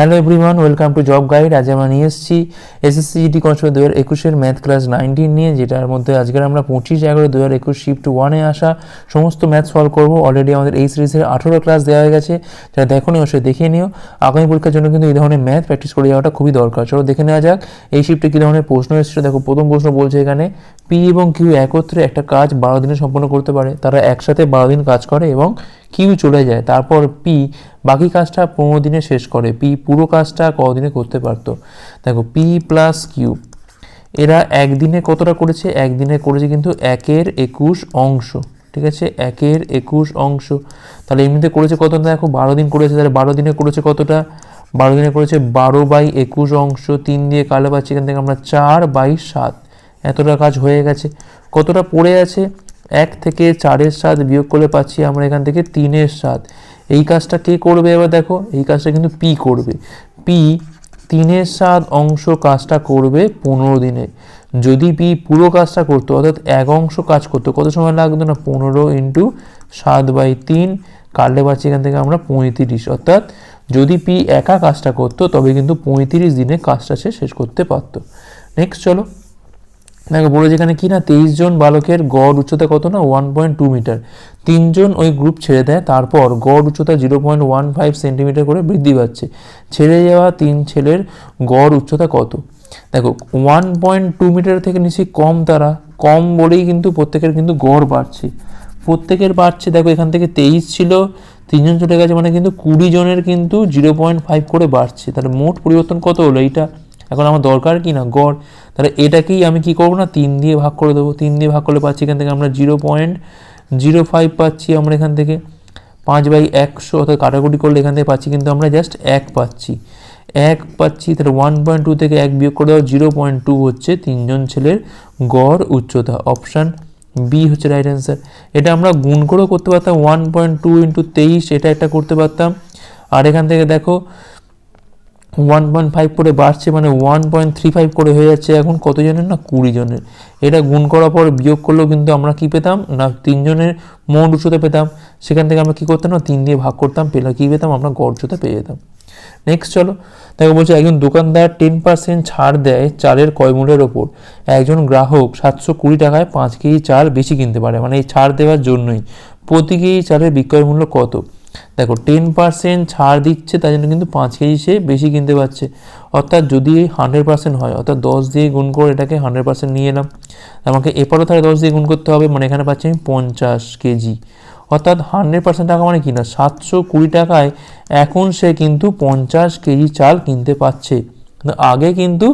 Hello everyone welcome to job guide আজ আমরা নিয়ে এসেছি এসএসসি জিটি কনস্টেবল দু হাজার একুশের ম্যাথ ক্লাস নাইনটিন নিয়ে, যেটার মধ্যে আজকের আমরা পঁচিশ এগারো দু হাজার একুশ শিফট ওয়ানে আসা সমস্ত ম্যাথ সলভ করব। অলরেডি আমাদের এই সিরিজের আঠেরো ক্লাস দেওয়া হয়ে গেছে। যারা দেখো নি অবশ্যই দেখিয়ে নিও। আগামী পরীক্ষার জন্য কিন্তু এই ধরনের ম্যাথ প্র্যাকটিস করে যাওয়াটা খুবই দরকার। চলো দেখে নেওয়া যাক, এই শিফটে কী ধরনের প্রশ্ন এসেছে। দেখো, প্রথম প্রশ্ন বলছে এখানে পি এবং কিউ একত্রে একটা কাজ বারো দিনে সম্পন্ন করতে পারে। তারা একসাথে বারো দিন কাজ করে এবং কিউ চলে যায়, তারপর পি বাকি কাজটা পনেরো দিনে শেষ করে। পি পুরো কাজটা কদিনে করতে পারতো? দেখো পি প্লাস কিউ এরা একদিনে কতটা করেছে? একদিনে করেছে কিন্তু একের একুশ অংশ, ঠিক আছে? একের একুশ অংশ। তাহলে এমনিতে করেছে কত? দেখো, বারো দিন করেছে, তাহলে বারো দিনে করেছে কতটা? বারো দিনে করেছে বারো বাই একুশ অংশ, তিন দিয়ে কালো পাচ্ছি এখান থেকে আমরা চার বাই সাত। এতটা কাজ হয়ে গেছে। কতটা পড়ে আছে? এক থেকে চারের সাত বিয়োগ করলে পাচ্ছি আমরা এখান থেকে তিনের সাত এই কাজটা কে করবে এবার দেখো? এই কাজটা কিন্তু পি করবে। পি তিনের সাত অংশ কাজটা করবে পনেরো দিনে। যদি পি পুরো কাজটা করতো, অর্থাৎ এক অংশ কাজ করতো, কত সময় লাগতো না? পনেরো ইন্টু সাত বাই তিন কাটলে পাচ্ছি এখান থেকে আমরা পঁয়ত্রিশ। অর্থাৎ যদি পি একা কাজটা করতো, তবে কিন্তু পঁয়ত্রিশ দিনে কাজটা সে শেষ করতে পারতো। নেক্সট চলো। দেখো, বলে যেখানে কি না, তেইশ জন বালকের গড় উচ্চতা কত না ওয়ান পয়েন্ট টু মিটার তিনজন ওই গ্রুপ ছেড়ে দেয়, তারপর গড় উচ্চতা zero point one five centimetre করে বৃদ্ধি পাচ্ছে। ছেড়ে যাওয়া তিন ছেলের গড় উচ্চতা কত? দেখো ওয়ান পয়েন্ট টু মিটার থেকে নিশ্চয়ই কম তারা, কম বলেই কিন্তু প্রত্যেকের কিন্তু গড় বাড়ছে। প্রত্যেকের বাড়ছে, দেখো, এখান থেকে তেইশ ছিল তিনজন চলে গেছে মানে কিন্তু কুড়ি জনের কিন্তু জিরো পয়েন্ট ফাইভ করে বাড়ছে। তাহলে মোট পরিবর্তন কত হলো এইটা? এখন আমার দরকার কি না, গড়। তাহলে এটাকেই আমি কি করব না? তিন দিয়ে ভাগ করে দেবো। তিন দিয়ে ভাগ করলে পাচ্ছি এখান থেকে আমরা জিরো পয়েন্ট জিরো ফাইভ পাচ্ছি আমরা এখান থেকে। পাঁচ বাই একশো অর্থাৎ কাটাকুটি করলে এখান থেকে পাচ্ছি কিন্তু আমরা জাস্ট এক পাচ্ছি। এক পাচ্ছি, তাহলে ওয়ান পয়েন্ট টু থেকে এক বিয়োগ করে দেওয়া জিরো পয়েন্ট টু হচ্ছে তিনজন ছেলের গড় উচ্চতা। অপশান বি হচ্ছে রাইট অ্যান্সার এটা আমরা গুণ করেও করতে পারতাম। ওয়ান পয়েন্ট টু ইন্টু তেইশ, এটা একটা করতে পারতাম। আর এখান থেকে দেখো ওয়ান পয়েন্ট ফাইভ করে বাড়ছে মানে ওয়ান পয়েন্ট থ্রি ফাইভ করে হয়ে যাচ্ছে এখন কতজনের না কুড়ি জনের এটা গুণ করার পর বিয়োগ করলেও কিন্তু আমরা কি পেতাম? না, তিনজনের মোট উচ্চতা পেতাম। সেখান থেকে আমরা কি করতাম না? তিন দিয়ে ভাগ করতাম, পেলে কী পেতাম? আমরা উচ্চতা পেয়ে যেতাম। নেক্সট চলো, দেখো বলছে একজন দোকানদার টেন পার্সেন্ট ছাড় দেয় চালের কয় ওপর। একজন গ্রাহক সাতশো কুড়ি টাকায় পাঁচ কেজি চাল বেশি কিনতে পারে। মানে এই ছাড় দেওয়ার জন্যই। প্রতি কেজি চালের বিক্রয় মূল্য কত? দেখো টেন পার্সেন্ট ছাড় দিচ্ছে তাই জন্য কিন্তু পাঁচ কেজি সে বেশি কিনতে পারছে। অর্থাৎ যদি হান্ড্রেড পার্সেন্ট হয়, অর্থাৎ দশ দিয়ে গুণ করে এটাকে হান্ড্রেড পার্সেন্ট নিয়ে এলাম, আমাকে এপারও তাহলে দশ দিয়ে গুণ করতে হবে মানে এখানে পাচ্ছি আমি পঞ্চাশ কেজি। অর্থাৎ হান্ড্রেড পার্সেন্ট টাকা মানে কি না, সাতশো কুড়ি টাকায় এখন সে কিন্তু পঞ্চাশ কেজি চাল কিনতে পারছে। আগে কিন্তু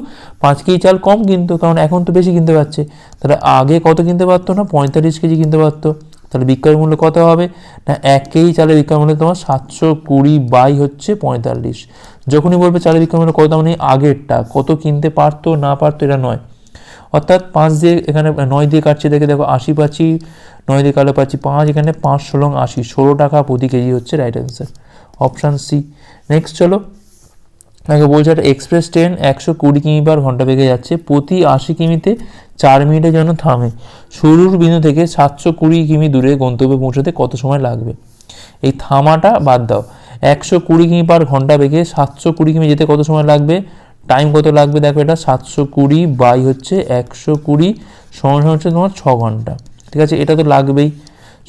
পাঁচ কেজি চাল কম কিনতো, কারণ এখন তো বেশি কিনতে পারছে। তাহলে আগে কত কিনতে পারতো না, পঁয়তাল্লিশ কেজি কিনতে পারতো। তাহলে বিক্রয় মূল্য কত হবে? না এক কেজি চালের বিক্রয় মূল্য তোমার সাতশো কুড়ি বাই হচ্ছে পঁয়তাল্লিশ। যখনই বলবে চালের বিক্রয় মূল্য কত মানে আগেরটা, কত কিনতে পারতো, না পারতো, এটা নয়। অর্থাৎ পাঁচ দিয়ে এখানে, নয় দিয়ে কাটছি, দেখে দেখো, আশি পাচ্ছি, নয় দিয়ে কালো পাচ্ছি পাঁচ, এখানে পাঁচ ষোলো আশি, ষোলো টাকা প্রতি কেজি হচ্ছে right answer option C next চলো। আগে বলছে একটা এক্সপ্রেস ট্রেন একশো কুড়ি কিমি পার ঘণ্টা বেগে যাচ্ছে, প্রতি আশি কিমিতে চার মিনিটের জন্য থামে। শুরুর বিন্দু থেকে সাতশো কুড়ি কিমি দূরে গন্তব্যে পৌঁছাতে কত সময় লাগবে? এই থামাটা বাদ দাও। একশো কুড়ি কিমি পার ঘণ্টা বেগে সাতশো কুড়ি কিমি যেতে কত সময় লাগবে? টাইম কত লাগবে? দেখো এটা, সাতশো কুড়ি বাই হচ্ছে একশো কুড়ি সময় হচ্ছে তোমার ছ ঘণ্টা। ঠিক আছে? এটা তো লাগবেই,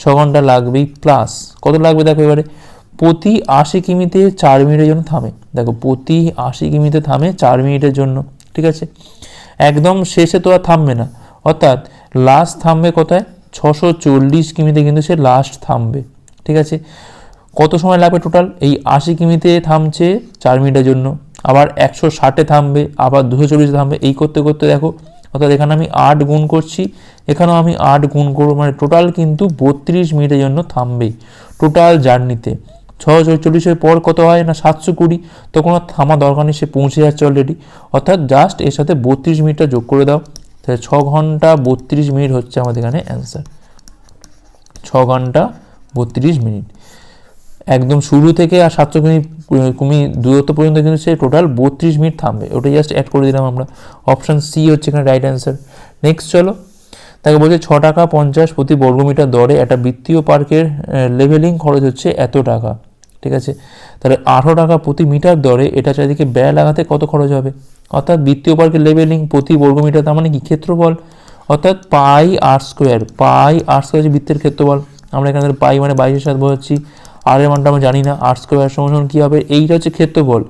ছ ঘণ্টা লাগবেই প্লাস কত লাগবে দেখো এবারে? প্রতি আশি কিমিতে চার মিনিটের জন্য থামে। দেখো, প্রতি আশি কিমিতে থামে চার মিনিটের জন্য, ঠিক আছে? একদম শেষে তো আর থামবে না। অর্থাৎ লাস্ট থামবে কোথায়? ছশো চল্লিশ কিমিতে কিন্তু সে লাস্ট থামবে, ঠিক আছে? কত সময় লাগবে টোটাল এই আশি কিমিতে থামছে চার মিনিটের জন্য। আবার একশো ষাটে থামবে, আবার দুশো চল্লিশে থামবে। এই করতে করতে দেখো, অর্থাৎ এখানে আমি আট গুণ করছি, এখানেও আমি আট গুণ করব। মানে টোটাল কিন্তু বত্রিশ মিনিটের জন্য থামবেই টোটাল জার্নিতে ছশো চল্লিশের পর কত হয় না সাতশো কুড়ি? তো কোনো থামা দরকার নেই, সে পৌঁছে যাচ্ছে অলরেডি অর্থাৎ জাস্ট এর সাথে বত্রিশ মিনিটটা যোগ করে দাও। তাহলে ছ ঘণ্টা বত্রিশ মিনিট হচ্ছে আমাদের এখানে অ্যান্সার ছ ঘণ্টা বত্রিশ মিনিট। একদম শুরু থেকে আর সাতশো কিমি কুমি দূরত্ব পর্যন্ত কিন্তু সে টোটাল বত্রিশ মিনিট থামবে। ওটা জাস্ট অ্যাড করে দিলাম আমরা। অপশান সি হচ্ছে এখানে রাইট অ্যান্সার নেক্সট চলো। তাকে বলছে ছ টাকা পঞ্চাশ প্রতি বর্গমিটার দরে একটা বৃত্তীয় পার্কের লেভেলিং খরচ হচ্ছে এত টাকা। ঠিক আছে? তাহলে আঠারো টাকা প্রতি মিটার দরে এটা চারিদিকে ব্যয় লাগাতে কত খরচ হবে? অর্থাৎ বৃত্তীয় পার্কের লেভেলিং প্রতি বর্গমিটার তার মানে কি? ক্ষেত্রফল। অর্থাৎ পাই আর স্কোয়ার পাই আর স্কোয়ার হচ্ছে বৃত্তের ক্ষেত্রফল। আমরা এখানে পাই মানে বাইশের সাথে বোঝাচ্ছি। আর এর মানটা আমরা জানি না। আর স্কোয়ার সমান কী হবে? এইটা হচ্ছে ক্ষেত্রফল।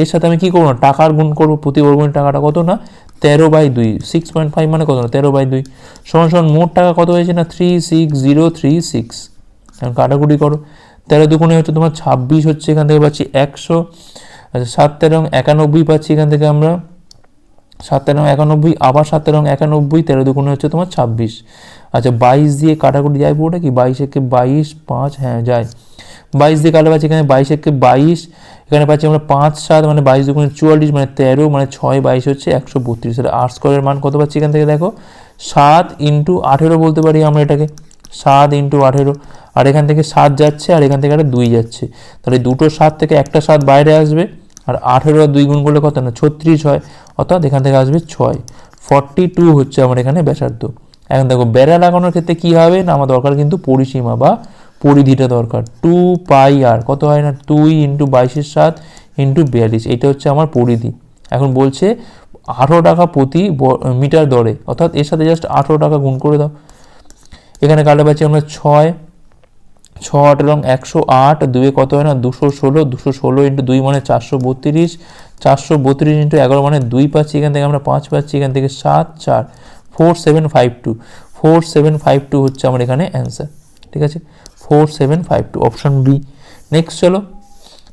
এর সাথে আমি কী করব না? টাকার গুণ করব প্রতি বর্গমিটার টাকাটা কত না? তেরো বাই দুই। সিক্স পয়েন্ট ফাইভ মানে কত না? তেরো বাই দুই। সমান সমান মোট টাকা কত হয়েছে না? Three six zero three six কাটাকুটি করো। তেরো দুগুণে হচ্ছে তোমার ছাব্বিশ হচ্ছে এখান থেকে পাচ্ছি একশো আচ্ছা সাত তেরো একানব্বই পাচ্ছি এখান থেকে আমরা। সাত তেরো একানব্বই, আবার সাত তেরো একানব্বই, তেরো দুগুণে হচ্ছে তোমার ছাব্বিশ। আচ্ছা বাইশ দিয়ে কাটাকুটি যায় পুরোটা কি? বাইশ একে বাইশ, পাঁচ হ্যাঁ যায়। বাইশ দিয়ে কাটা পাচ্ছি এখানে বাইশ একে বাইশ, এখানে পাচ্ছি আমরা পাঁচ, সাত মানে বাইশ দুগুণে চুয়াল্লিশ মানে তেরো মানে ছয়, বাইশ হচ্ছে একশো বত্রিশ। আর স্কোয়ারের মান কত পাচ্ছি এখান থেকে দেখো? সাত ইন্টু আঠেরো বলতে পারি আমরা এটাকে। সাত ইন্টু আঠেরো। আর এখান থেকে সাত যাচ্ছে, আর এখান থেকে একটা দুই যাচ্ছে। তাহলে দুটো সাত থেকে একটা সাত বাইরে আসবে, আর আঠেরো আর দুই গুণ করলে কত না, ছত্রিশ হয়। অর্থাৎ এখান থেকে আসবে ছয়। ফর্টি টু হচ্ছে আমার এখানে ব্যাসার্ধ। এখন দেখো, বেড়া লাগানোর ক্ষেত্রে কী হবে না, আমার দরকার কিন্তু পরিসীমা বা পরিধিটা দরকার। টু পাই আর কত হয় না দুই ইন্টু বাইশের সাত ইন্টু বিয়াল্লিশ। এটা হচ্ছে আমার পরিধি। এখন বলছে আঠেরো টাকা প্রতি মিটার দরে। অর্থাৎ এর সাথে জাস্ট আঠেরো টাকা গুণ করে দাও। এখানে কাটে পাচ্ছি আমরা ছয় ছ আট এবং একশো আট, দুয়ে কত হয় না? দুশো ষোলো দুশো ষোলো ইন্টু দুই মানে চারশো বত্রিশ চারশো বত্রিশ ইন্টু এগারো মানে দুই পাচ্ছি এখান থেকে, আমরা পাঁচ পাচ্ছি এখান থেকে সাত, চার four seven five two four seven five two হচ্ছে আমার এখানে অ্যান্সার ঠিক আছে? Four seven five two option B next চলো,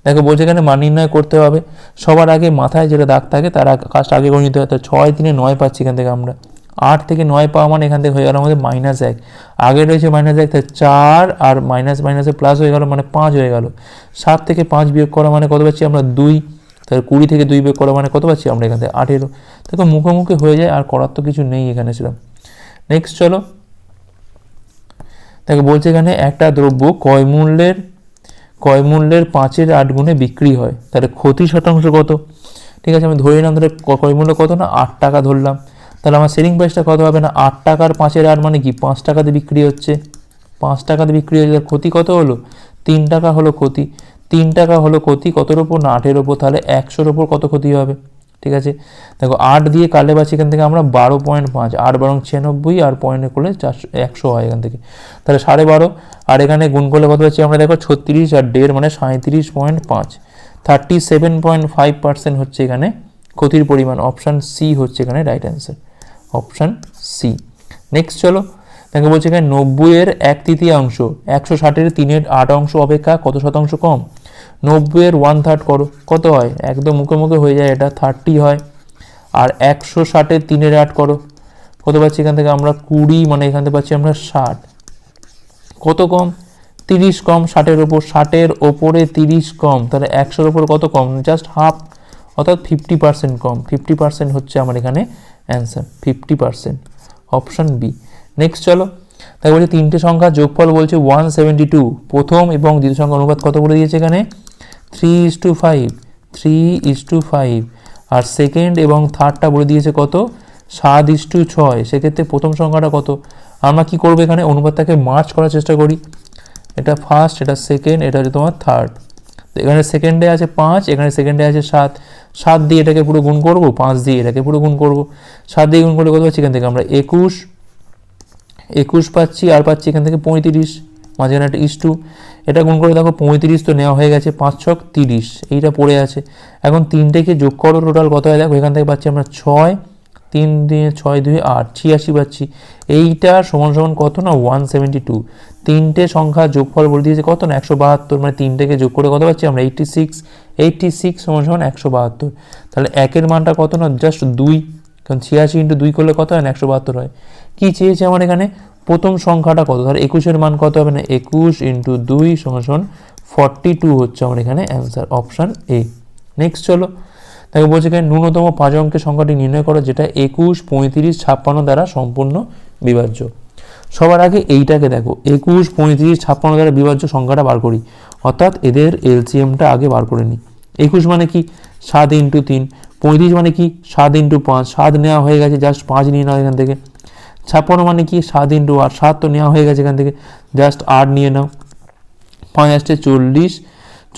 দেখো বলছে এখানে মান নির্ণয় করতে হবে, সবার আগে মাথায় যেটা দাগ থাকে, তার কাজটা আগে করে নিতে হবে তো ছয়, তিনে নয় পাচ্ছি এখান থেকে আমরা আট থেকে নয় পাওয়া মানে এখান থেকে হয়ে গেল আমাদের মাইনাস এক। আগে রয়েছে মাইনাস এক, তাহলে চার আর মাইনাস মাইনাসে প্লাস হয়ে গেল মানে পাঁচ হয়ে গেল। সাত থেকে পাঁচ বিয়োগ করা মানে কত পাচ্ছি আমরা দুই। তাহলে কুড়ি থেকে দুই বিয়োগ করা মানে কত পাচ্ছি আমরা এখান থেকে আঠেরো দেখো মুখোমুখি হয়ে যায় আর করার তো কিছু নেই এখানে সেরকম। নেক্সট চলো। দেখো বলছে এখানে একটা দ্রব্য কয় মূল্যের কয় মূল্যের পাঁচের আট গুণে বিক্রি হয়। তাহলে ক্ষতি শতাংশ কত? ঠিক আছে, আমি ধরে নিলাম তাহলে কয় মূল্য কত না? আট টাকা ধরলাম। তাহলে আমার সেলিং প্রাইসটা কত হবে না? আট টাকার পাঁচের আট মানে কি? পাঁচ টাকাতে বিক্রি হচ্ছে। পাঁচ টাকাতে বিক্রি হচ্ছে তাহলে ক্ষতি কত হলো? তিন টাকা হলো ক্ষতি। তিন টাকা হলো ক্ষতি কতর ওপর? না, আটের ওপর। তাহলে একশোর ওপর কত ক্ষতি হবে? ঠিক আছে? দেখো, আট দিয়ে কালে পাচ্ছি এখান থেকে আমরা বারো পয়েন্ট পাঁচ। আট বরং ছিয়ানব্বই আর পয়েন্টে করলে চারশো, একশো হয় এখান থেকে। তাহলে সাড়ে বারো। আর এখানে গুণ করলে কত পাচ্ছি? আমরা দেখো ছত্রিশ আর দেড় মানে সাঁত্রিশ পয়েন্ট পাঁচ। Thirty seven point five percent হচ্ছে এখানে ক্ষতির পরিমাণ। অপশান সি হচ্ছে এখানে right answer option C. Next চলো, দেখো বলছে এখানে নব্বইয়ের এক তৃতীয়াংশ একশো ষাটের তিনের আট অংশ অপেক্ষা কত শতাংশ কম? নব্বইয়ের ওয়ান থার্ড করো, কত হয়? একদম মুখে মুখে হয়ে যায় এটা থার্টি হয়। আর একশো ষাটের তিনের আট করো, কত পাচ্ছি এখান থেকে আমরা? কুড়ি মানে এখান থেকে পাচ্ছি আমরা ষাট। কত কম? তিরিশ কম ষাটের ওপর, ষাটের ওপরে তিরিশ কম, তাহলে একশোর ওপর কত কম? জাস্ট হাফ অর্থাৎ ফিফটি পার্সেন্ট কম। ফিফটি পার্সেন্ট হচ্ছে আমার এখানে answer fifty percent option B next চলো। তাই বলছে তিনটে সংখ্যা, যোগফল বলছে ওয়ান সেভেন্টি টু প্রথম এবং দ্বিতীয় সংখ্যা অনুপাত কত বলে দিয়েছে এখানে? Three is two five three is two five R second এবং থার্ডটা বলে দিয়েছে কত? সাত ইস টু ছয়। সেক্ষেত্রে প্রথম সংখ্যাটা কত? আমরা কি করব এখানে? অনুপাতটাকে মার্চ করার চেষ্টা করি। এটা ফার্স্ট এটা সেকেন্ড এটা হচ্ছে তোমার থার্ড এখানে সেকেন্ডে আছে পাঁচ, এখানে সেকেন্ডে আছে সাত। সাত দিয়ে এটাকে পুরো গুণ করব? পাঁচ দিয়ে এটাকে পুরো গুণ করব। সাত দিয়ে গুণ করলে কত পাচ্ছি এখান থেকে? আমরা একুশ। একুশ পাচ্ছি, আর পাচ্ছি এখান থেকে পঁয়ত্রিশ। মাঝখানে একটা ইস টু। এটা গুণ করে দেখো, পঁয়ত্রিশ তো নেওয়া হয়ে গেছে, পাঁচ ছক তিরিশ। এইটা পড়ে আছে। এখন তিনটেকে যোগ করো টোটাল কত হয়? দেখো, এখান থেকে পাচ্ছি আমরা ছয়। তিন দিয়ে ছয় দুই, আট, ছিয়াশি পাচ্ছি। এইটা সমান সমান কত না? ওয়ান সেভেন্টি টু তিনটে সংখ্যা যোগফল বলে দিয়েছে কত না? একশো বাহাত্তর মানে তিনটেকে যোগ করে কত পাচ্ছি আমরা? এইটটি সিক্স এইটটি সিক্স সমান সমান একশো বাহাত্তর। তাহলে একের মানটা কত না? জাস্ট দুই। কারণ ছিয়াশি ইন্টু দুই করলে কত হয় না? একশো বাহাত্তর হয়। কী চেয়েছে আমার এখানে? প্রথম সংখ্যাটা কত? ধর একুশের মান কত হবে না? একুশ ইন্টু দুই সমান সমান ফর্টি টু হচ্ছে আমার এখানে অ্যান্সার অপশান এ। নেক্সট চলো। তাকে বলছে এখানে ন্যূনতম পাঁচ অঙ্কের সংখ্যাটি নির্ণয় করো, যেটা একুশ, পঁয়ত্রিশ, ছাপ্পান্ন দ্বারা সম্পূর্ণ বিভাজ্য। সবার আগে এইটাকে দেখো, একুশ, পঁয়ত্রিশ, ছাপ্পান্ন দ্বারা বিভাজ্য সংখ্যাটা বার করি। অর্থাৎ এদের এলসিএমটা আগে বার করে নিই। একুশ মানে কি? সাত ইন্টু তিন। পঁয়ত্রিশ মানে কি? সাত ইন্টু পাঁচ। সাত নেওয়া হয়ে গেছে, জাস্ট পাঁচ নিয়ে নাও এখান থেকে। ছাপ্পান্ন মানে কি? সাত ইন্টু আট। সাত তো নেওয়া হয়ে গেছে এখান থেকে। জাস্ট আট নিয়ে নাও। পাঁচ আসছে চল্লিশ।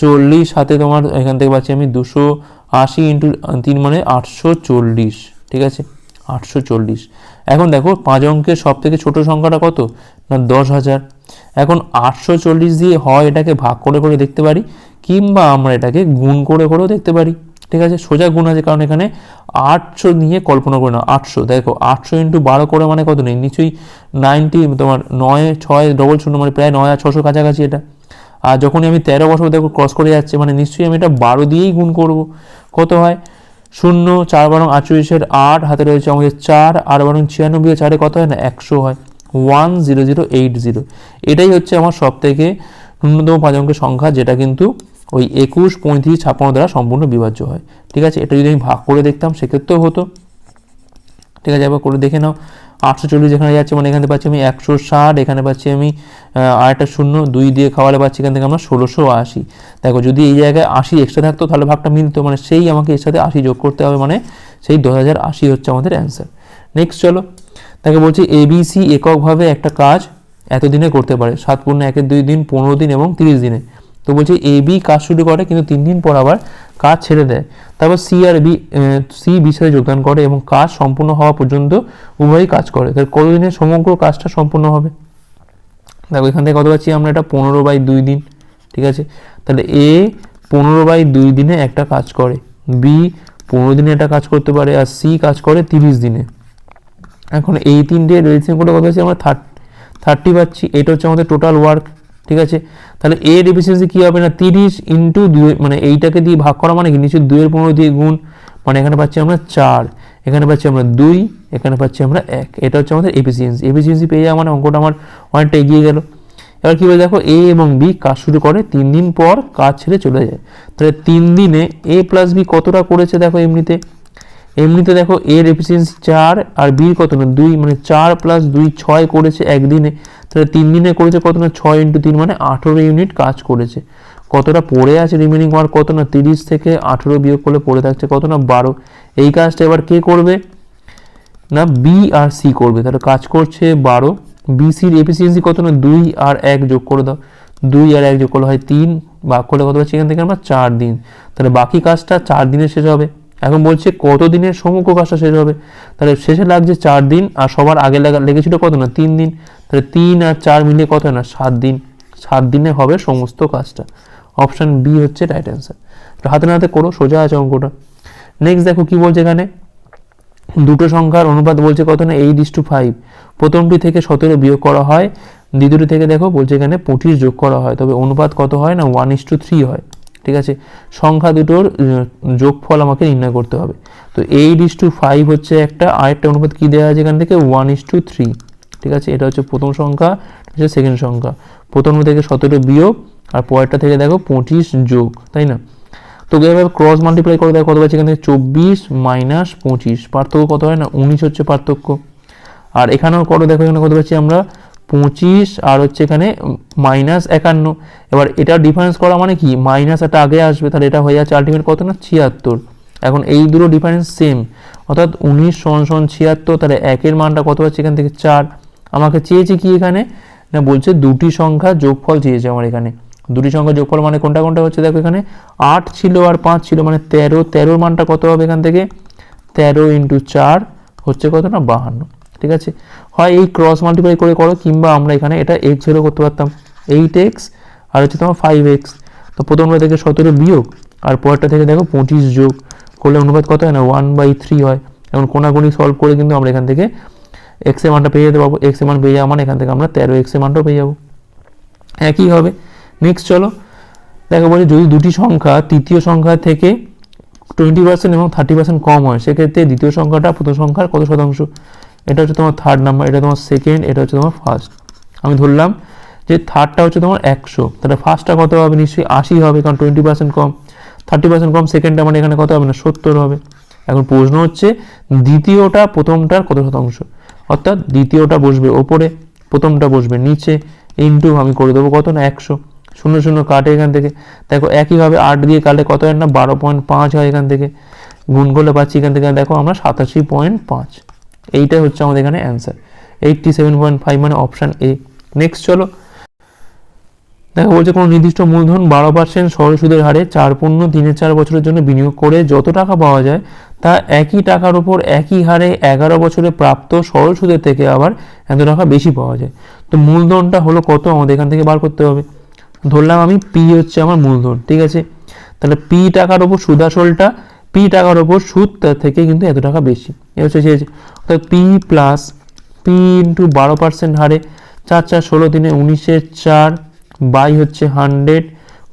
চল্লিশ হাতে তোমার এখান থেকে পাচ্ছি আমি দুশো আশি ইন্টু তিন মানে আটশো চল্লিশ, ঠিক আছে? আটশো চল্লিশ। এখন দেখো, পাঁচ অঙ্কের সব থেকে ছোটো সংখ্যাটা কত? না, দশ হাজার। এখন আটশো চল্লিশ দিয়ে হয় এটাকে ভাগ করে করে দেখতে পারি, কিংবা আমরা এটাকে গুণ করে করেও দেখতে পারি, ঠিক আছে? সোজা গুণ আছে, কারণ এখানে আটশো নিয়ে কল্পনা করে না, আটশো। দেখো, আটশো ইন্টু বারো করে মানে কত নেই? নিশ্চয়ই নাইনটি, তোমার নয়, ছয় ডবল শূন্য মানে প্রায় নয় আর ছশো কাছাকাছি এটা। আর যখনই আমি তেরো বছর দেখো ক্রস করে যাচ্ছে মানে নিশ্চয়ই আমি এটা বারো দিয়েই গুণ করব। কত হয়? শূন্য, চার বারং আটচল্লিশের আট, হাতে রয়েছে আমাদের চার, আর বারং ছিয়ানব্বই চারে কত হয়? না, একশো হয়। One zero zero eight zero. এটাই হচ্ছে আমার সব থেকে ন্যূনতম পাঁচ অঙ্কের সংখ্যা, যেটা কিন্তু ওই একুশ, পঁয়ত্রিশ, ছাপ্পান্ন দ্বারা সম্পূর্ণ বিভাজ্য হয়। ঠিক আছে? এটা যদি আমি ভাগ করে দেখতাম, সেক্ষেত্রেও হতো। ঠিক আছে? এবার করে দেখে নাও। আটশো চল্লিশ যেখানে যাচ্ছে মানে এখানে পাচ্ছি আমি একশো ষাট, এখানে পাচ্ছি আমি আরেকটা শূন্য, দুই দিয়ে খাওয়ালে পাচ্ছি এখান থেকে আমরা ষোলোশো আশি। দেখো, যদি এই জায়গায় আশি এক্সট্রা থাকতো, তাহলে ভাগটা মিলতো মানে সেই আমাকে এর সাথে আশি যোগ করতে হবে মানে সেই দশ হাজার আশি হচ্ছে আমাদের অ্যান্সার নেক্সট চলো। তাকে বলছি এবিসি এককভাবে একটা কাজ এতদিনে করতে পারে, সাত পূর্ণ একের দুই দিন, পনেরো দিন এবং তিরিশ দিনে। তো বলছি এ বি কাজ শুরু করে, কিন্তু তিন দিন পর আবার কাজ ছেড়ে দেয়। তারপর সি আর বি সি সাথে যোগদান করে এবং কাজ সম্পূর্ণ হওয়া পর্যন্ত উভয়ই কাজ করে। তাহলে কতদিনে সমগ্র কাজটা সম্পূর্ণ হবে? দেখো, এখান থেকে কত পাচ্ছি আমরা? এটা পনেরো বাই দুই দিন, ঠিক আছে? তাহলে এ পনেরো বাই দুই দিনে একটা কাজ করে। বি পনেরো দিনে একটা কাজ করতে পারে আর সি কাজ করে তিরিশ দিনে। এখন এই তিনটে রেজিস্ট্রেশন করে কত পাচ্ছি আমরা? থার্টি থার্টি পাচ্ছি। এটা হচ্ছে আমাদের টোটাল ওয়ার্ক ঠিক আছে? তাহলে এর এফিসিয়েন্সি কী হবে না? তিরিশ ইন্টু দুই মানে এইটাকে দিয়ে ভাগ করা মানে কি? নিচে দুইয়ের পনেরো দিয়ে গুণ। মানে এখানে পাচ্ছি আমরা চার। এখানে পাচ্ছি আমরা দুই। এখানে পাচ্ছি আমরা এক। এটা হচ্ছে আমাদের এফিসিয়েন্সি এফিসিয়েন্সি পেয়ে যাওয়া মানে অঙ্কটা আমার অনেকটা এগিয়ে গেল। এবার কী বলে দেখো? এ এবং বি কাজ শুরু করে। তিন দিন পর কাজ ছেড়ে চলে যায়। তাহলে তিন দিনে এ প্লাস বি কতটা করেছে দেখো এমনিতে? এমনিতে দেখো এর এফিসিয়েন্সি চার আর বির কত না? দুই মানে চার প্লাস দুই ছয় করেছে একদিনে। তাহলে তিন দিনে করেছে কত না? ছয় ইন্টু তিন মানে আঠেরো ইউনিট কাজ করেছে। কতটা পড়ে আছে রিমেনিং ওয়ার্ক কত না? তিরিশ থেকে আঠেরো বিয়োগ করলে পড়ে থাকছে কত না? বারো। এই কাজটা এবার কে করবে? না বি আর সি করবে। তাহলে কাজ করছে বারো। বিসির এফিসিয়েন্সি কত না? দুই আর এক যোগ করে দাও। দুই আর এক যোগ করলে হয় তিন। ভাগ করলে কত পাচ্ছি? এখান থেকে আমরা চার দিন। তাহলে বাকি কাজটা চার দিনে শেষ হবে। এখন বলছে কত দিনের কাজটা শেষ হবে? তাহলে শেষে লাগছে চার দিন, আর সবার আগে লাগা, লেগেছিল কত না? তিন দিন। তাহলে তিন আর চার মিলিয়ে কত না? সাত দিন। সাত দিনে হবে সমস্ত কাজটা। অপশান বি হচ্ছে রাইট অ্যান্সার হাতে না হাতে করো, সোজা আছে অঙ্কটা। নেক্সট দেখো কি বলছে এখানে? দুটো সংখ্যার অনুপাত বলছে কত না? এইট ইস টু ফাইভ প্রথমটি থেকে সতেরো বিয়োগ করা হয়। দ্বিতীয়টি থেকে দেখো বলছে এখানে পঁচিশ যোগ করা হয়। তবে অনুপাত কত হয় না? ওয়ান ইস টু থ্রি হয়। ঠিক আছে? সংখ্যা দুটোর যোগফল আমাকে নির্ণয় করতে হবে। তো এইট ইস টু ফাইভ হচ্ছে একটা আরেকটা অনুপাত কী দেওয়া আছে এখান থেকে? ওয়ান ইস টু থ্রি ঠিক আছে? এটা হচ্ছে প্রথম সংখ্যা হচ্ছে সেকেন্ড সংখ্যা। প্রথম থেকে সতেরো বিয়োগ, আর পরেরটা থেকে দেখো পঁচিশ যোগ, তাই না? তো এবার ক্রস মাল্টিপ্লাই করে দেখো কত পাচ্ছি এখান থেকে চব্বিশ মাইনাস পঁচিশ, পার্থক্য কত হয় না? উনিশ হচ্ছে পার্থক্য। আর এখানেও করো, দেখো এখানে কত পাচ্ছি আমরা? পঁচিশ আর হচ্ছে এখানে মাইনাস একান্ন। এবার এটা ডিফারেন্স করা মানে কি? মাইনাস একটা আগে আসবে, তাহলে এটা হয়ে যাচ্ছে আলটিমেট কত না? ছিয়াত্তর। এখন এই দুটো ডিফারেন্স সেম অর্থাৎ উনিশ সমান সমান ছিয়াত্তর, তাহলে একের মানটা কত পাচ্ছি এখান থেকে? চার। আমাকে চেয়েছে কি এখানে? না, বলছে দুটি সংখ্যা যোগফল চেয়েছে আমার এখানে। দুটি সংখ্যা যোগফল মানে কোনটা কোনটা হচ্ছে দেখো এখানে? আট ছিল আর পাঁচ ছিল মানে তেরো। তেরোর মানটা কত হবে এখান থেকে? তেরো ইন্টু চার হচ্ছে কত না? বাহান্ন। ঠিক আছে? হয় এই ক্রস মাল্টিপ্লাই করে করো, কিংবা আমরা এখানে এটা এক্স জিরো করতে পারতাম। এইট এক্স আর হচ্ছে তোমার ফাইভ এক্স তো প্রথমটা থেকে সতেরো বিয়োগ, আর পরেরটা থেকে দেখো পঁচিশ যোগ। করলে অনুপাত কত হয় না? ওয়ান বাই থ্রি হয়। এখন কোনাগুনি সলভ করে কিন্তু আমরা এখান থেকে এক্সের মানটা পেয়ে যেতে পারব। এক্সের মান পেয়ে যাওয়া মানে এখান থেকে আমরা তেরো এক্সের মানটাও পেয়ে যাব। একই হবে। নেক্সট চলো। দেখো বলি যদি দুটি সংখ্যা তৃতীয় সংখ্যা থেকে টোয়েন্টি পার্সেন্ট এবং থার্টি পার্সেন্ট কম হয়, সেক্ষেত্রে দ্বিতীয় সংখ্যাটা প্রথম সংখ্যার কত শতাংশ? এটা হচ্ছে তোমার থার্ড নাম্বার এটা তোমার সেকেন্ড এটা হচ্ছে তোমার ফার্স্ট আমি ধরলাম যে থার্ডটা হচ্ছে তোমার একশো। তাহলে ফার্স্টটা কত হবে? নিশ্চয়ই আশি হবে, কারণ টোয়েন্টি পার্সেন্ট কম। থার্টি পার্সেন্ট কম সেকেন্ডটা মানে এখানে কত হবে না? সত্তর হবে। এখন প্রশ্ন হচ্ছে, দ্বিতীয়টা প্রথমটার কত শতাংশ? অর্থাৎ দ্বিতীয়টা বসবে ওপরে, প্রথমটা বসবে নিচে ইন্টু আমি করে দেবো কত না? একশো। শূন্য শূন্য কাটে এখান থেকে। দেখো, একইভাবে আট দিয়ে কাটলে কত হয় না? বারো পয়েন্ট পাঁচ হয় এখান থেকে। গুণ করলে পাচ্ছি এখান থেকে। দেখো, আমরা সাতাশি পয়েন্ট পাঁচ। এইটাই হচ্ছে আমাদের এখানে answer eighty seven point five মানে অপশান এ নেক্সট চলো। দেখা, বলছে কোনো নির্দিষ্ট মূলধন বারো পার্সেন্ট সরল সুদের হারে চার পণ্য তিনের চার বছরের জন্য বিনিয়োগ করে যত টাকা পাওয়া যায়, তা একই টাকার উপর একই হারে এগারো বছরে প্রাপ্ত সরল সুদের থেকে আবার এত টাকা বেশি পাওয়া যায়। তো মূলধনটা হলো কত? আমাদের এখান থেকে বার করতে হবে। ধরলাম আমি পি হচ্ছে আমার মূলধন, ঠিক আছে? তাহলে পি টাকার ওপর সুদাসলটা পি টাকার ওপর সুদ থেকে কিন্তু এত টাকা বেশি। এ হচ্ছে চেয়েছে অর্থাৎ পি প্লাস পি ইন্টু বারো পার্সেন্ট হারে চার চার ষোলো দিনে উনিশের চার, বাই হচ্ছে হান্ড্রেড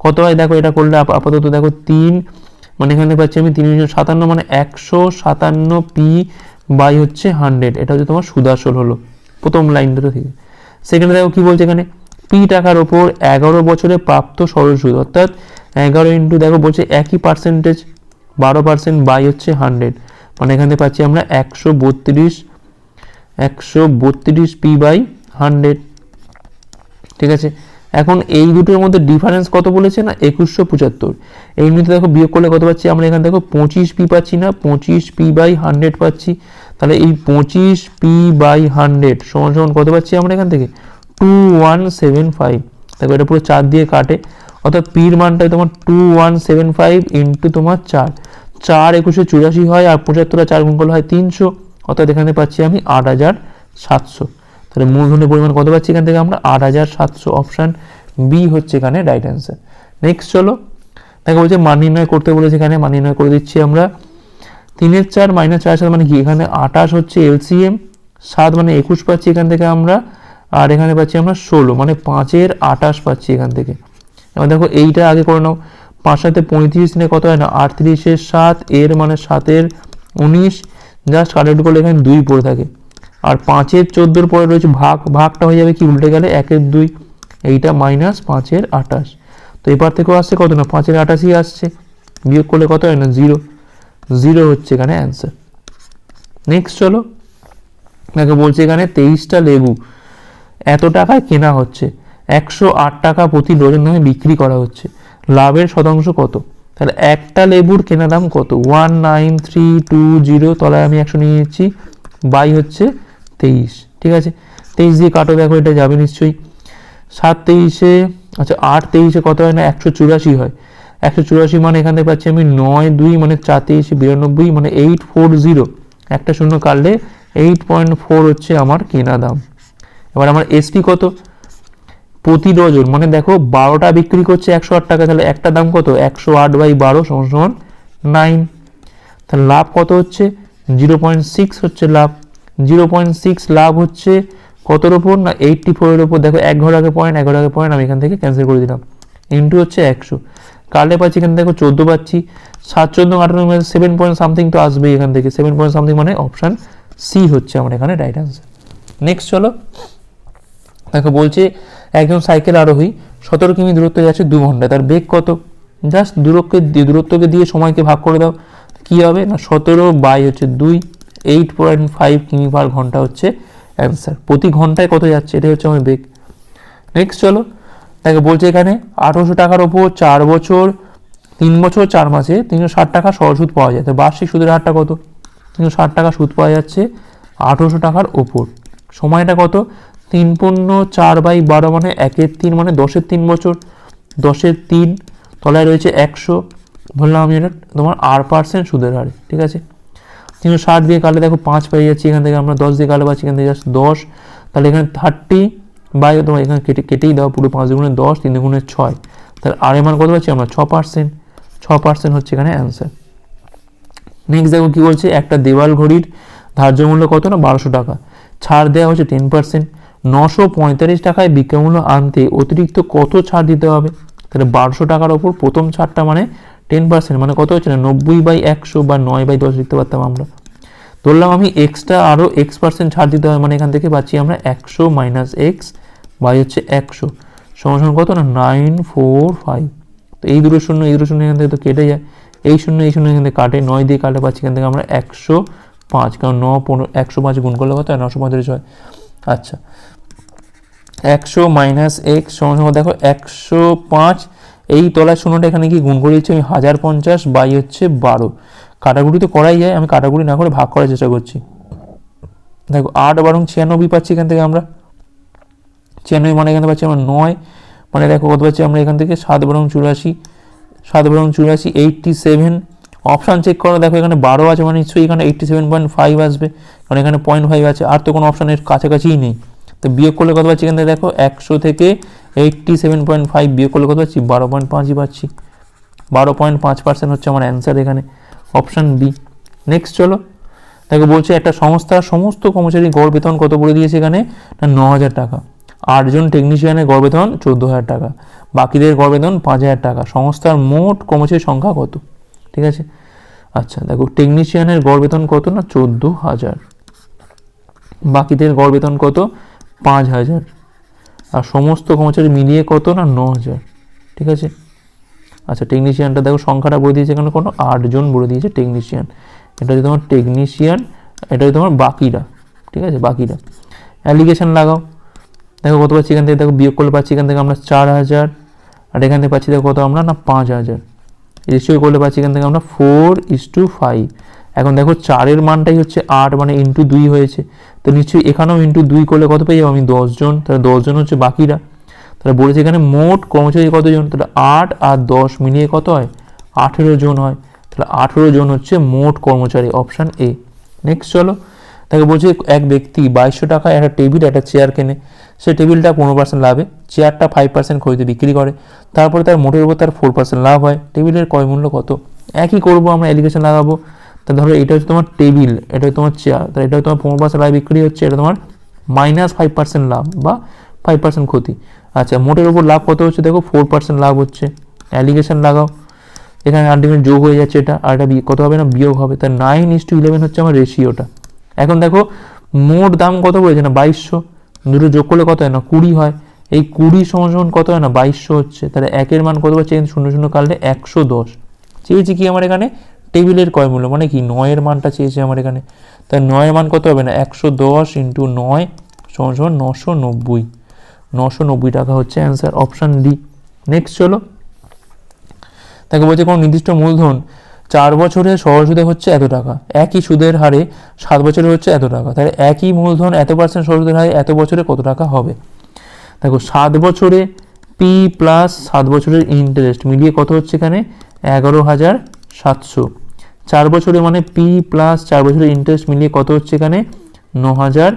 কত হয়? দেখো, এটা করলে আপাতত দেখো তিন। মানে এখানে পাচ্ছি আমি তিন সাতান্ন মানে একশো সাতান্ন পি বাই হচ্ছে হান্ড্রেড এটা হচ্ছে তোমার সুদাসল হলো। প্রথম লাইনটা থেকে। সেখানে দেখো কী বলছে এখানে? পি টাকার ওপর এগারো বছরে প্রাপ্ত সরল সুদ। অর্থাৎ এগারো ইন্টু দেখো বলছে একই পার্সেন্টেজ বারো পার্সেন্ট বাই হচ্ছে হান্ড্রেড মানে এখানে পাচ্ছি আমরা একশো বত্রিশ একশো বত্রিশ পি বাই হান্ড্রেড ঠিক আছে? এখন এই দুটোর মধ্যে ডিফারেন্স কত বলেছে না? একুশশো পঁচাত্তর। এই মধ্যে দেখো বিয়োগ করলে কত পাচ্ছি? আমরা এখানে দেখো পঁচিশ পি পাচ্ছি না, পঁচিশ পি বাই হান্ড্রেড পাচ্ছি। তাহলে এই পঁচিশ পি বাই হান্ড্রেড সমান সমান কত পাচ্ছি আমরা এখান থেকে? টু ওয়ান সেভেন ফাইভ দেখো এটা পুরো চার দিয়ে কাটে। অর্থাৎ পির মানটা তোমার two one seven five into তোমার চার। চার একুশে চুরাশি হয় আর পঁচাত্তর চার গুণ করলে হয় তিনশো। অর্থাৎ এখানে পাচ্ছি আমি আট হাজার সাতশো। তাহলে মূলধনের পরিমাণ কত পাচ্ছি এখান থেকে আমরা? আট হাজার সাতশো। অপশান বি হচ্ছে এখানে রাইট অ্যান্সার নেক্সট চলো। দেখো বলছে মান নির্ণয় করতে বলেছে এখানে। মান নির্ণয় করে দিচ্ছি আমরা। তিনের চার মাইনাস চার সাত মানে কি? এখানে আঠাশ হচ্ছে এলসিএম সাত মানে একুশ পাচ্ছি এখান থেকে আমরা। আর এখানে পাচ্ছি আমরা ষোলো। মানে পাঁচের আঠাশ পাচ্ছি এখান থেকে। এবার দেখো এইটা আগে করে নাও। পাঁচ সাথে পঁয়ত্রিশ দিনে কত হয় না? আটত্রিশের সাত, এর মানে সাতের উনিশ। জাস্ট কালেক্ট করলে এখানে দুই পড়ে থাকে। আর পাঁচের চোদ্দোর পরে রয়েছে ভাগ। ভাগটা হয়ে যাবে কি? উল্টে গেলে একের দুই। এইটা মাইনাস পাঁচের আঠাশ। তো এবার থেকেও আসছে কত না? পাঁচের আঠাশই আসছে। বিয়োগ করলে কত হয় না? জিরো। জিরো হচ্ছে এখানে অ্যান্সার নেক্সট চলো। দেখো বলছে এখানে তেইশটা লেবু। এত টাকায় কেনা হচ্ছে। একশো আট টাকা প্রতি ডজন দামে বিক্রি করা হচ্ছে। লাভের শতাংশ কত? তাহলে একটা লেবুর কেনা দাম কত? One nine three two zero, তলায় আমি একশো নিয়ে নিচ্ছি। বাই হচ্ছে তেইশ, ঠিক আছে? তেইশ দিয়ে কাটো, দেখো এটা যাবে নিশ্চয়ই। সাত তেইশে আচ্ছা আট তেইশে কত হয় না? একশো চুরাশি হয়। একশো চুরাশি মানে এখান থেকে পাচ্ছি আমি নয় দুই মানে চার তেইশে বিরানব্বই মানে এইট ফোর জিরো। একটা শূন্য কাটলে এইট পয়েন্ট ফোর হচ্ছে আমার কেনা দাম। এবার আমার এসপি কত? প্রতি ডজন মানে দেখো বারোটা বিক্রি করছে একশো আট টাকা, তাহলে একটা দাম কত? একশো আট বাই বারো সমান সমান নাইন তাহলে লাভ কত হচ্ছে? জিরো পয়েন্ট সিক্স হচ্ছে লাভ। জিরো পয়েন্ট সিক্স লাভ হচ্ছে কতর ওপর না এইটটি ফোরের ওপর দেখো এক আগে পয়েন্ট এগারো আগে পয়েন্ট আমি এখান থেকে ক্যান্সেল করে দিলাম। ইন্টু হচ্ছে একশো। কালে পাচ্ছি এখানে দেখো চোদ্দ পাচ্ছি। সাত চোদ্দ আঠারো মানে সেভেন পয়েন্ট সামথিং তো আসবেই এখান থেকে। সেভেন পয়েন্ট সামথিং মানে অপশান সি হচ্ছে আমার এখানে রাইট অ্যান্সার নেক্সট চলো। দেখো বলছে, একজন সাইকেল আরোহী, সতেরো কিমি দূরত্বে যাচ্ছে দু ঘণ্টা তার বেগ কত? জাস্ট দূরত্বকে দূরত্বকে দিয়ে সময়কে ভাগ করে দাও। কি হবে? না, সতেরো বাই হচ্ছে দুই, এইট পয়েন্ট ফাইভ কিমি পার ঘণ্টা হচ্ছে অ্যান্সার। প্রতি ঘন্টায় কত যাচ্ছে? এটাই হচ্ছে আমার বেগ। নেক্সট চলো। তাকে বলছে এখানে, আঠেরোশো টাকার ওপর চার বছর, তিন বছর, চার মাসে তিনশো ষাট টাকা সরল সুদ পাওয়া যায়। তো বার্ষিক সুদের হারটা কত? তিনশো ষাট টাকা সুদ পাওয়া যাচ্ছে আঠেরোশো টাকার ওপর। সময়টা কত? তিন পূর্ণ, চার বাই বারো মানে একের তিন মানে দশের তিন বছর, দশের তিন তলায় রয়েছে একশো। বললাম আমি এটা তোমার আর পার্সেন্ট সুদের হারে, ঠিক আছে? তিনশো ষাট দিয়ে কাটলে দেখো পাঁচ পেয়ে যাচ্ছি, এখান থেকে আমরা দশ দিয়ে কাটলে পাচ্ছি, এখান থেকে জাস্ট দশ। তাহলে এখানে থার্টি বাই তোমার এখানে কেটে, কেটেই দাও, পুরো পাঁচ গুণে দশ, তিন গুণে ছয়। তাহলে আর এর মান কত পাচ্ছি আমরা? ছ পার্সেন্ট ছ পার্সেন্ট হচ্ছে এখানে অ্যান্সার নেক্সট দেখো কী বলছে? একটা দেওয়াল ঘড়ির ধার্য মূল্য কত না? বারোশো টাকা। ছাড় দেওয়া হচ্ছে টেন পার্সেন্ট নশো পঁয়তাল্লিশ টাকায় বিক্রয়মূল্য আনতে অতিরিক্ত কত ছাড় দিতে হবে? তাহলে বারোশো টাকার ওপর প্রথম ছাড়টা মানে টেন পার্সেন্ট মানে কত হচ্ছে না? নব্বই বাই একশো বা নয় বাই দশ লিখতে পারতাম আমরা। ধরলাম আমি এক্সটা আরও এক্স পার্সেন্ট ছাড় দিতে হবে মানে এখান থেকে পাচ্ছি আমরা একশো মাইনাস এক্স বাই হচ্ছে একশো। সমান কত না? Nine four five. তো এই দুটো শূন্য, এই দুটো শূন্য এখান থেকে তো কেটে যায়। এই শূন্য এই শূন্য এখান থেকে কাটে, নয় দিয়ে কাটে পাচ্ছি এখান থেকে আমরা একশো পাঁচ, কারণ ন পনেরো, একশো পাঁচ গুণ করলে কত হয়? নশো পঁয়ত্রিশ হয়। আচ্ছা। একশো মাইনাস এক্স সমান সমান দেখো একশো পাঁচ। এই তলার শূন্যটা এখানে কি গুণ করে দিচ্ছি আমি হাজার পঞ্চাশ বাই হচ্ছে বারো। কাটাকুটি তো করাই যায়, আমি কাটাকুটি না করে ভাগ করার চেষ্টা করছি। দেখো আট বারং ছিয়ানব্বই পাচ্ছি এখান থেকে আমরা। ছিয়ানব্বই মানে এখানে পাচ্ছি আমরা নয়। মানে দেখো কত পাচ্ছি আমরা এখান থেকে? সাত বরং চুরাশি। সাত বরং চুরাশি এইটটি সেভেন অপশান চেক করো, দেখো এখানে বারো আছে মানে নিশ্চয়ই এখানে এইটটি সেভেন পয়েন্ট ফাইভ আসবে। কারণ এখানে পয়েন্ট ফাইভ আছে, আর তো কোনো অপশানের কাছাকাছিই নেই। তো বিয়োগ করলে কত পাচ্ছি এখান? দেখো, একশো থেকে এইটটি সেভেন পয়েন্ট ফাইভ বিয়োগ করলে কত পাচ্ছি? বারো পয়েন্ট পাঁচই পাচ্ছি। বারো পয়েন্ট পাঁচ পার্সেন্ট হচ্ছে আমার অ্যান্সার এখানে। অপশান বি নেক্সট চলো। দেখো, বলছে একটা সংস্থার সমস্ত কর্মচারী গড় বেতন কত বলে দিয়েছে এখানে? না ন হাজার টাকা। আটজন টেকনিশিয়ানের গড় বেতন চোদ্দ হাজার টাকা। বাকিদের গড় বেতন পাঁচ হাজার টাকা। সংস্থার মোট কর্মচারীর সংখ্যা কত? ঠিক আছে? আচ্ছা দেখো টেকনিশিয়ানের গড় বেতন কত না? চোদ্দ হাজার বাকিদের গড় বেতন কত? পাঁচ হাজার। আর সমস্ত কর্মচারী মিলিয়ে কত না? ন হাজার ঠিক আছে? আচ্ছা টেকনিশিয়ানটা দেখো, সংখ্যাটা বলে দিয়েছে এখানে কোনো আটজন বলে দিয়েছে টেকনিশিয়ান এটা হচ্ছে তোমার টেকনিশিয়ান এটা হচ্ছে তোমার বাকিরা। ঠিক আছে? বাকিরা। অ্যালিগেশন লাগাও। দেখো কত পাচ্ছি এখান থেকে? দেখো বিয়োগ করলে পাচ্ছি এখান থেকে আমরা চার হাজার। আর এখান থেকে পাচ্ছি দেখো কত আমরা? না, পাঁচ হাজার। রেশিও করলে পাচ্ছি এখান থেকে আমরা ফোর ইস টু ফাইভ এখন দেখো চারের মানটাই হচ্ছে আট মানে ইন্টু দুই হয়েছে। তো নিশ্চয়ই এখানেও ইন্টু দুই করলে কত পেয়ে যাব আমি দশজন? তাহলে দশজন হচ্ছে বাকিরা। তাহলে বলেছে এখানে মোট কর্মচারী কতজন? তাহলে আট আর দশ মিলিয়ে কত হয়? আঠেরো জন হয়। তাহলে আঠেরো জন হচ্ছে মোট কর্মচারী অপশান এ নেক্সট চলো। তাকে বলছে এক ব্যক্তি বাইশশো টাকা, একটা টেবিল, একটা চেয়ার কেনে। সে টেবিলটা পনেরো পার্সেন্ট লাভে। চেয়ারটা ফাইভ পার্সেন্ট খরিদে বিক্রি করে। তারপরে তার মোটের উপর তার ফোর পার্সেন্ট লাভ হয়। টেবিলের ক্রয় মূল্য কত? একই করব আমরা এলিগেশন লাগাবো। তা ধরো এটা হচ্ছে তোমার টেবিল এটা তোমার চেয়ার তাহলে এটা তোমার পনেরো পার্সেন্ট লাভ বিক্রি হচ্ছে, এটা তোমার মাইনাস ফাইভ পার্সেন্ট লাভ বা ফাইভ পার্সেন্ট ক্ষতি। আচ্ছা মোটের উপর লাভ কত হচ্ছে দেখো ফোর পার্সেন্ট লাভ হচ্ছে। অ্যালিগেশন লাগাও। এখানে আলটিমেট যোগ হয়ে যাচ্ছে এটা, আর এটা কত হবে না? বিয়োগ হবে। তার নাইন ইস টু ইলেভেন হচ্ছে আমার রেশিওটা এখন দেখো, মোট দাম কত বলেছে না? বাইশশো। দুটো যোগ করলে কত হয় না? কুড়ি হয়। এই কুড়ি সমান কত হয় না? বাইশশো হচ্ছে। তাহলে একের মান কত পাচ্ছে শূন্য শূন্য কাটলে একশো দশ। চেয়েছি কি আমার এখানে? টেবিলের কয় মূল্য মানে কি? নয়ের মানটা চেয়েছে আমার এখানে। তাই নয়ের মান কত হবে না? একশো দশ ইন্টু নয় সমান সমান নশো নব্বই। নশো নব্বই টাকা হচ্ছে অ্যান্সার অপশান ডি। নেক্সট চলো। তাকে বলছে, কোনো নির্দিষ্ট মূলধন চার বছরে সহজ সুদে হচ্ছে এত টাকা। একই সুদের হারে সাত বছরে হচ্ছে এত টাকা। তাহলে একই মূলধন এত পার্সেন্ট সহজ সুদের হারে এত বছরে কত টাকা হবে? দেখো, সাত বছরে পি প্লাস সাত বছরের ইন্টারেস্ট মিলিয়ে কত হচ্ছে এখানে? এগারো হাজার সাতশো। চার বছরে মানে পি প্লাস চার বছরের ইন্টারেস্ট মিলিয়ে কত হচ্ছে এখানে? ন হাজার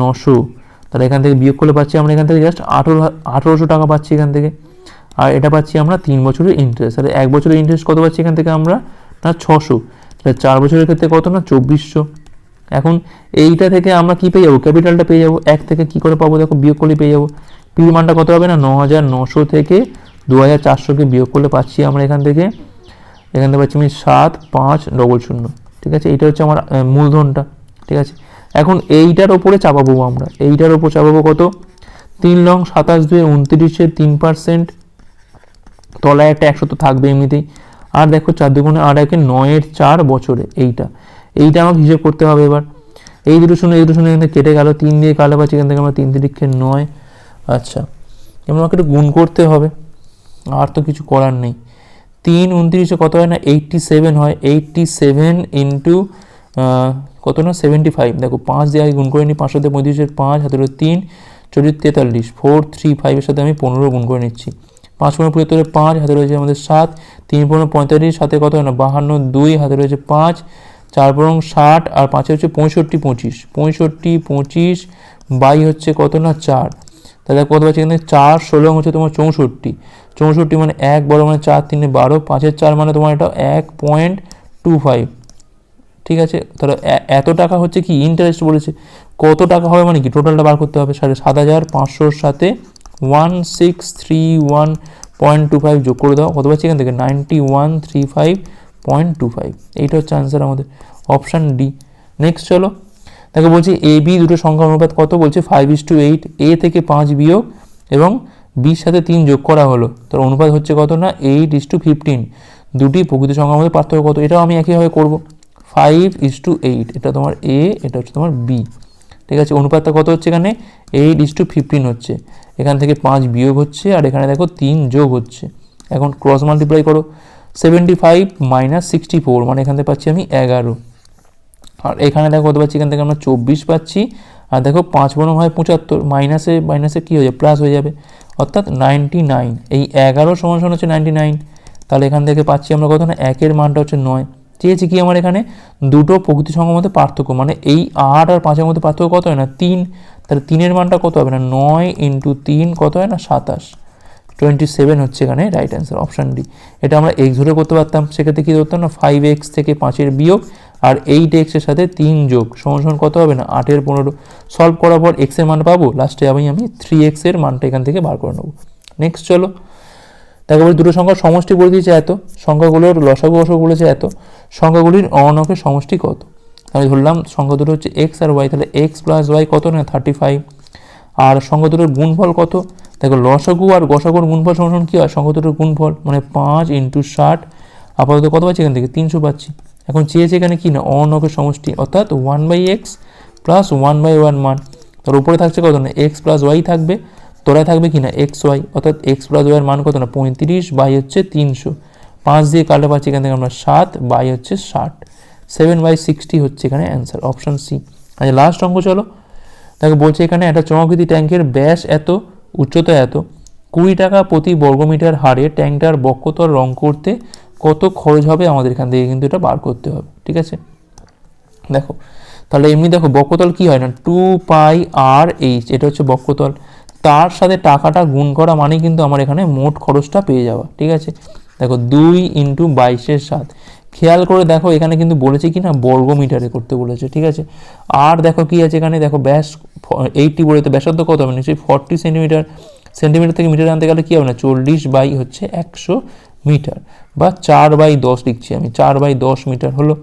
নশো। তাহলে এখান থেকে বিয়োগ করলে পাচ্ছি আমরা এখান থেকে জাস্ট আঠেরো, আঠেরোশো টাকা পাচ্ছি এখান থেকে। আর এটা পাচ্ছি আমরা তিন বছরের ইন্টারেস্ট তাহলে এক বছরের ইন্টারেস্ট কত পাচ্ছি এখান থেকে আমরা? না, ছশো। তাহলে চার বছরের ক্ষেত্রে কত না? চব্বিশশো। এখন এইটা থেকে আমরা কি পেয়ে যাব? ক্যাপিটালটা পেয়ে যাব। এক থেকে কি করে পাবো? দেখো, বিয়োগ করলে পেয়ে যাব। পির মানটা কত হবে না? ন হাজার নশো থেকে দু হাজার চারশোকে বিয়োগ করলে পাচ্ছি আমরা এখান থেকে এখান পাচ্ছি আমি সাত পাঁচ ডবল শূন্য। ঠিক আছে? এইটা হচ্ছে আমার মূলধনটা। ঠিক আছে? এখন এইটার ওপরে চাপাবো আমরা। এইটার ওপর চাপাবো কত? তিন লং সাতাশ দুয়ে উনত্রিশে তিন পার্সেন্ট তলায় একটা একশো তো থাকবে এমনিতেই। আর দেখো চার দুগুণে আর একে নয়ের চার বছরে এইটা। এইটা আমাকে হিসেব করতে হবে এবার। এই দুটো শুনে এই দুটো শুনে এখান থেকে কেটে গেল। তিন দিয়ে কালো পাচ্ছি এখান থেকে আমরা তিন তিরিক্ষে নয়। আচ্ছা। এবার আমাকে একটু গুণ করতে হবে। আর তো কিছু করার নেই। তিন উনত্রিশে কত হয় না? এইটটি সেভেন হয়। এইটটি সেভেন ইন্টু কত না? সেভেন্টি ফাইভ দেখো, পাঁচ দিয়ে আগে গুণ করে নিই, পাঁচশো দিয়ে পঁয়ত্রিশের পাঁচ, হাতের তিন, চল্লিশ, তেতাল্লিশ। ফোর থ্রি ফাইভের সাথে আমি পনেরো গুণ করে নিচ্ছি। পাঁচ পনেরো পঁচাত্তরে পাঁচ হাতে রয়েছে আমাদের সাত, তিন পনেরো পঁয়তাল্লিশ সাথে কত হয় না? বাহান্ন, দুই হাতে রয়েছে পাঁচ, চার পনেরো ষাট, আর পাঁচে হচ্ছে পঁয়ষট্টি, পঁচিশ। পঁয়ষট্টি, পঁচিশ, বাই হচ্ছে কত না? চার। তাহলে কত পাচ্ছি এখানে চার, ষোলো হচ্ছে তোমার চৌষট্টি। চৌষট্টি মানে এক, বড় মানে চার, তিনে, বারো, পাঁচের চার মানে তোমার এটা এক পয়েন্ট টু ফাইভ ঠিক আছে? তাহলে এত টাকা হচ্ছে কি? ইন্টারেস্ট বলেছে। কত টাকা হবে মানে কি? টোটালটা বার করতে হবে। সাড়ে সাত হাজার পাঁচশোর সাথে one six three one point two five যোগ করে দাও। কত পাচ্ছি এখান থেকে ninety one three five point two five এইটা হচ্ছে আনসার আমাদের। অপশান ডি নেক্সট চলো। দেখো বলছি এ, বি দুটো সংখ্যা অনুপাত কত? বলছে ফাইভ ইস টু এইট এ থেকে পাঁচ বিয়োগ এবং বির সাথে তিন যোগ করা হলো। তার অনুপাত হচ্ছে কত না? এইট ইস টু ফিফটিন দুটি প্রকৃত সংখ্যার মধ্যে পার্থক্য কত? এটাও আমি একইভাবে করব। ফাইভ ইস টু এইট এটা তোমার এ, এটা হচ্ছে তোমার বি। ঠিক আছে, অনুপাতটা কত হচ্ছে এখানে? এইট ইস টু ফিফটিন হচ্ছে। এখান থেকে পাঁচ বিয়োগ হচ্ছে আর এখানে দেখো তিন যোগ হচ্ছে। এখন ক্রস মাল্টিপ্লাই করো। Seventy five minus sixty four মানে এখান থেকে পাচ্ছি আমি এগারো। আর এখানে দেখো কত পাচ্ছি? এখান থেকে আমরা চব্বিশ পাচ্ছি। আর দেখো পাঁচ বর্ণ হয় পঁচাত্তর, মাইনাসে মাইনাসে কী হয়ে যাবে? প্লাস হয়ে যাবে। অর্থাৎ নাইনটি নাইন এই এগারো সমান সমান হচ্ছে নাইনটি নাইন তাহলে এখান থেকে পাচ্ছি আমরা কত? না, একের মানটা হচ্ছে নয়। চেয়েছি কি আমার এখানে? দুটো প্রকৃতি সংখ্যার মধ্যে পার্থক্য মানে এই আট আর পাঁচের মধ্যে পার্থক্য কত হয় না? তিন। তাহলে তিনের মানটা কত হবে না? নয় ইন্টু তিন কত হয় না? সাতাশ। টোয়েন্টি সেভেন হচ্ছে এখানে রাইট অ্যান্সার অপশান ডি এটা আমরা এক্স ধরে করতে পারতাম, সেক্ষেত্রে কী করতাম না? ফাইভ এক্স থেকে পাঁচের বিয়োগ আর এইট এক্সের সাথে তিন যোগ, সমান কত হবে না? আটের পনেরো। সলভ করার পর এক্সের মান পাবো? লাস্টে আমি আমি থ্রি এক্সের মানটা এখান থেকে বার করে নেব। নেক্সট চলো। বলি, দুটো সংখ্যার সমষ্টি বলে দিয়েছে এত। সংখ্যাগুলোর লসাগু অসগু বলেছে এত। সংখ্যাগুলির অনকের সমষ্টি কত? আমি ধরলাম সংখ্যা দুটো হচ্ছে এক্স আর ওয়াই তাহলে এক্স প্লাস ওয়াই কত না? থার্টি ফাইভ আর সংখ্যা দুটোর গুণফল কত? দেখো লসাগু আর গসাগুর গুণফল সমান কী হয়? সংখ্যা দুটোর গুণফল মানে পাঁচ ইন্টু ষাট। আপাতত কত পাচ্ছি এখান থেকে? তিনশো পাচ্ছি। এখন চেয়েছে এখানে কি না? অনকের সমষ্টি, অর্থাৎ one by X plus one by one মান। তার উপরে থাকছে কত না? এক্স প্লাস ওয়াই থাকবে। তোরাই থাকবে কি না? এক্স ওয়াই অর্থাৎ এক্স প্লাস ওয়াইয়ের মান কত না? পঁয়ত্রিশ বাই হচ্ছে তিনশো। পাঁচ দিয়ে কাটলে পাচ্ছি এখান থেকে আমরা সাত বাই হচ্ছে ষাট। সেভেন বাই সিক্সটি হচ্ছে এখানে অ্যান্সার অপশান সি আচ্ছা লাস্ট অঙ্ক চলো। দেখো, বলছে এখানে একটা চমকৃতি ট্যাঙ্কের ব্যাস এত। উচ্চতা এত। কুড়ি টাকা প্রতি বর্গমিটার হারে ট্যাঙ্কটার বক্ষতল রং করতে কত খরচ হবে আমাদের এখান থেকে কিন্তু এটা বার করতে হবে, ঠিক আছে? দেখো, তাহলে এমনি দেখো বক্ষতল কি হয় না? টু পাই আর এইচ, এটা হচ্ছে বক্ষতল তার সাথে টাকাটা গুণ করা মানে কিন্তু আমার এখানে মোট খরচটা পেয়ে যাওয়া, ঠিক আছে? দেখো, দুই ইন্টু বাইশের সাত। খেয়াল করে দেখো, এখানে কিন্তু বলেছে কি না বর্গমিটারে করতে বলেছে, ঠিক আছে? আর দেখো কি আছে এখানে? দেখো, ব্যাস এইটটি বলে তো ব্যাসার্ধ কত হবে? নিশ্চয়ই ফর্টি সেন্টিমিটার সেন্টিমিটার থেকে মিটার আনতে গেলে কী হবে না? চল্লিশ বাই হচ্ছে একশো মিটার বা চার বাই দশ লিখছি আমি, চার বাই দশ মিটার হলো।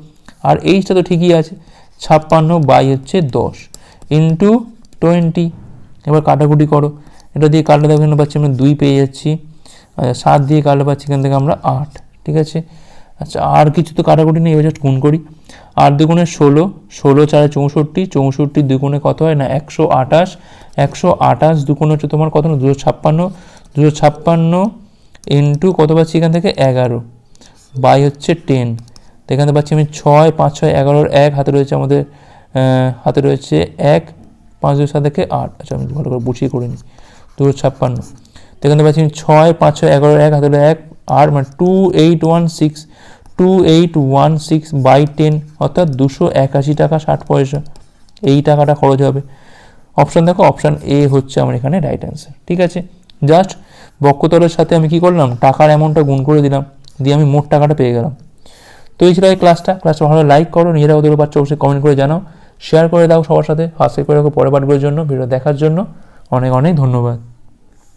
আর এইচটা তো ঠিকই আছে, ছাপ্পান্ন বাই হচ্ছে দশ ইন্টু টোয়েন্টি। এবার কাটাকুটি করো, এটা দিয়ে কাটলে দেখো পাচ্ছি আমরা দুই পেয়ে যাচ্ছি সাত দিয়ে কাটলে পাচ্ছি এখান থেকে আমরা আট, ঠিক আছে? আচ্ছা আর কিছু তো কাটাকুটি নেই, এবার জাস্ট গুণ করি। আট দুগুণে ষোলো ষোলো চারে চৌষট্টি চৌষট্টি দুগুণে কত হয় না, একশো আঠাশ একশো আঠাশ দুগুণ হচ্ছে তোমার কত না, দুশো ছাপ্পান্ন দুশো ছাপ্পান্ন ইন্টু কত পাচ্ছি এখান থেকে? এগারো। বাই হচ্ছে টেন। তো এখানে পাচ্ছি আমি ছয়, পাঁচ, ছয়, এগারোর এক, হাতে রয়েছে আমাদের হাতে রয়েছে এক, পাঁচ, দুই, সাত থেকে আট। আচ্ছা আমি ভালো করে বুঝিয়ে করে নিই। দুশো ছাপ্পান্ন। তো এখানে পাচ্ছি আমি ছয়, পাঁচ, ছয়, এগারোর এক, হাতে এক আর মানে two eight one six two eight one six by ten অর্থাৎ দুশো একাশি টাকা ষাট পয়সা। এই টাকাটা খরচ হবে। অপশান দেখো অপশান এ হচ্ছে আমার এখানে রাইট অ্যান্সার ঠিক আছে? জাস্ট বক্ষতলের সাথে আমি কি করলাম? টাকার অ্যামাউন্টটা গুণ করে দিলাম, দিয়ে আমি মোট টাকাটা পেয়ে গেলাম। তো এই ছিল এই ক্লাসটা ক্লাসটা ভালো লাইক করো নিজেরা ওদের বাচ্চা অবশ্যই কমেন্ট করে জানাও। শেয়ার করে দাও সবার সাথে। সাবস্ক্রাইব করে রাখো পরের পাঠগুলোর জন্য। ভিডিও দেখার জন্য অনেক অনেক ধন্যবাদ।